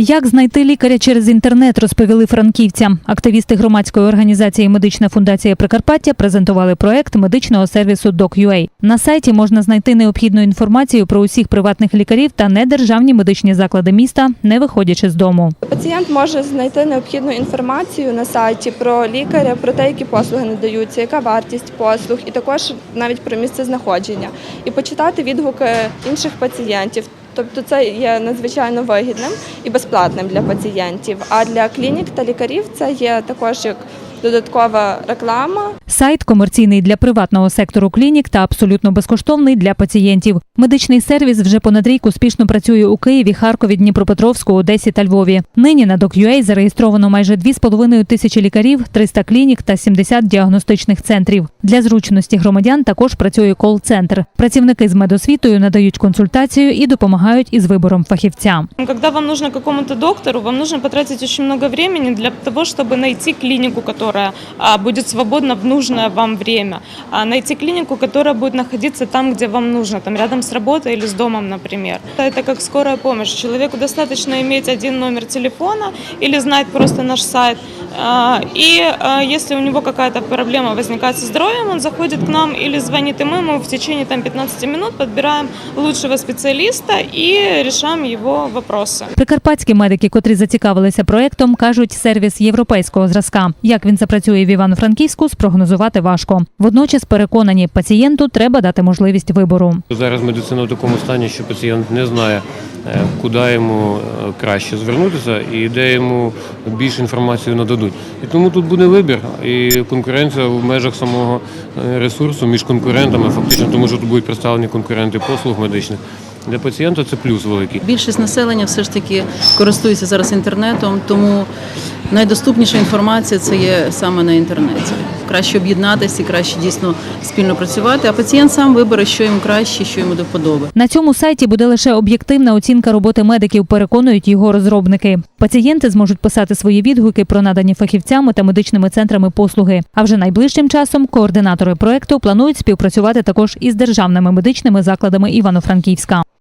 Як знайти лікаря через інтернет, розповіли франківцям. Активісти громадської організації Медична фундація Прикарпаття презентували проект медичного сервісу DocUA. На сайті можна знайти необхідну інформацію про усіх приватних лікарів та недержавні медичні заклади міста, не виходячи з дому. Пацієнт може знайти необхідну інформацію на сайті про лікаря, про те, які послуги надаються, яка вартість послуг, і також навіть про місце знаходження, і почитати відгуки інших пацієнтів. Тобто це є надзвичайно вигідним і безплатним для пацієнтів. А для клінік та лікарів це є також як додаткова реклама. Сайт комерційний для приватного сектору клінік та абсолютно безкоштовний для пацієнтів. Медичний сервіс вже понад рік успішно працює у Києві, Харкові, Дніпропетровську, Одесі та Львові. Нині на DocUA зареєстровано майже 2,5 тисячі лікарів, 300 клінік та 70 діагностичних центрів. Для зручності громадян також працює кол-центр. Працівники з медосвітою надають консультацію і допомагають із вибором фахівця. Когда вам нужно какому-то доктору, вам нужно потратить очень много времени для того, чтобы найти клинику, которая а, будет свободна в нужное вам время, а, найти клинику, которая будет находиться там, где вам нужно, там рядом с работой или с домом, например. Это как скорая помощь. Человеку достаточно иметь один номер телефона или знать просто наш сайт. А, И а, если у него какая-то проблема возникает со здоровьем, он заходит к нам или звонит, и мы ему в течение там, 15 минут подбираем лучшего специалиста и решаем его вопросы. Прикарпатські медики, котрі зацікавилися проектом, кажуть, сервіс європейського зразка. Як він запрацює в Івано-Франківську, спрогнозувати важко. Водночас переконані, пацієнту треба дати можливість вибору. Зараз медицина в такому стані, що пацієнт не знає, е, куди йому е, краще звернутися і де йому більше інформації нададуть. І тому тут буде вибір і конкуренція в межах самого е, ресурсу між конкурентами, фактично, тому що тут будуть представлені конкуренти послуг медичних. Для пацієнта це плюс великий. Більшість населення все ж таки користується зараз інтернетом, тому найдоступніша інформація це є саме на інтернеті. Краще об'єднатися краще дійсно спільно працювати. А пацієнт сам вибере, що йому краще, що йому до вподоби. На цьому сайті буде лише об'єктивна оцінка роботи медиків, переконують його розробники. Пацієнти зможуть писати свої відгуки про надані фахівцями та медичними центрами послуги. А вже найближчим часом координатори проекту планують співпрацювати також із державними медичними закладами Івано-Франківська.